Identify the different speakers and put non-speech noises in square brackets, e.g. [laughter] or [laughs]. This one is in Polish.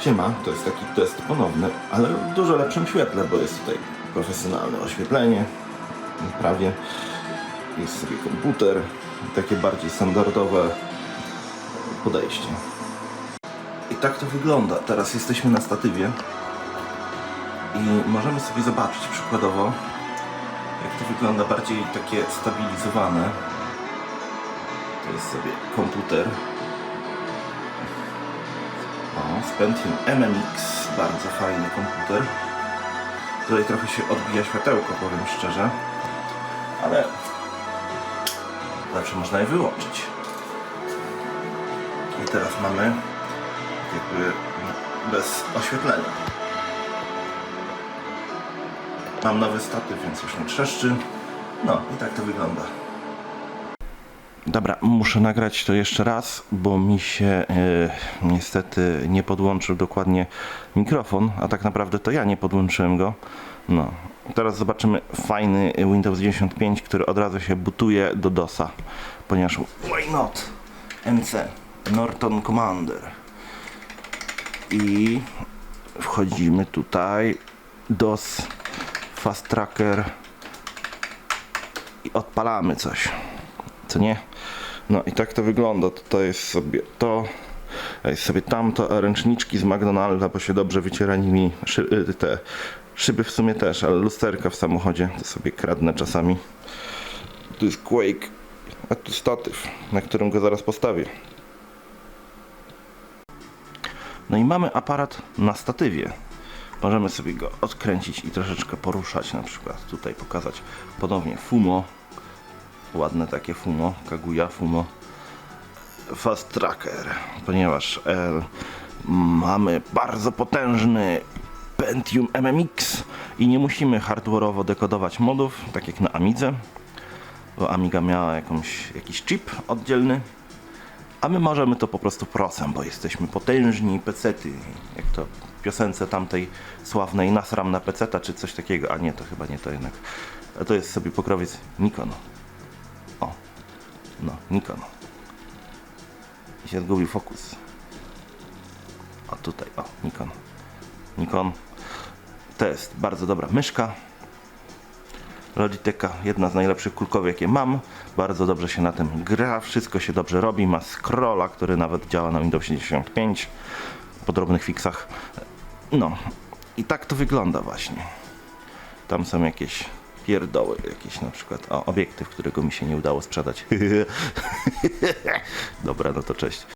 Speaker 1: Siema, to jest taki test ponowny, ale w dużo lepszym świetle, bo jest tutaj profesjonalne oświetlenie, prawie. Jest sobie komputer, takie bardziej standardowe podejście. I tak to wygląda. Teraz jesteśmy na statywie i możemy sobie zobaczyć przykładowo, jak to wygląda bardziej takie stabilizowane. To jest sobie komputer. Z Pentium MMX, bardzo fajny komputer. Tutaj trochę się odbija światełko, powiem szczerze, ale zawsze można je wyłączyć. I teraz mamy jakby bez oświetlenia. Mam nowy statyw, więc już nie trzeszczy. No i tak to wygląda. Dobra, muszę nagrać to jeszcze raz, bo mi się e, niestety nie podłączył dokładnie mikrofon, a tak naprawdę to ja nie podłączyłem go. No, teraz zobaczymy fajny Windows 95, który od razu się butuje do DOSa, ponieważ why not? NC Norton Commander. I wchodzimy tutaj DOS Fast Tracker i odpalamy coś co nie? No i tak to wygląda. Tutaj jest sobie to, jest sobie tamto, a ręczniczki z McDonalda, bo się dobrze wyciera nimi szy, y, te szyby w sumie też, ale lusterka w samochodzie to sobie kradnę czasami. Tu jest Quake, a tu statyw, na którym go zaraz postawię. No i mamy aparat na statywie. Możemy sobie go odkręcić i troszeczkę poruszać, na przykład tutaj pokazać ponownie Fumo, ładne takie Fumo, Kaguya Fumo Fast Tracker, ponieważ e, mamy bardzo potężny Pentium MMX i nie musimy hardware'owo dekodować modów, tak jak na Amidze, bo Amiga miała jakąś, jakiś chip oddzielny, a my możemy to po prostu prosem, bo jesteśmy potężni pecety, jak to piosence tamtej sławnej Nasram na peceta, czy coś takiego, a nie, to chyba nie to jednak. To jest sobie pokrowiec Nikon. No, Nikon. I się zgubił fokus. O, tutaj, o, Nikon. Nikon. To jest bardzo dobra myszka. Logitecha, jedna z najlepszych kulkowych jakie mam. Bardzo dobrze się na tym gra, wszystko się dobrze robi. Ma scrolla, który nawet działa na Windows 95 po drobnych fixach. No i tak to wygląda właśnie. Tam są jakieś pierdoły, jakieś na przykład. O, obiektyw, którego mi się nie udało sprzedać. [laughs] Dobra, no to cześć.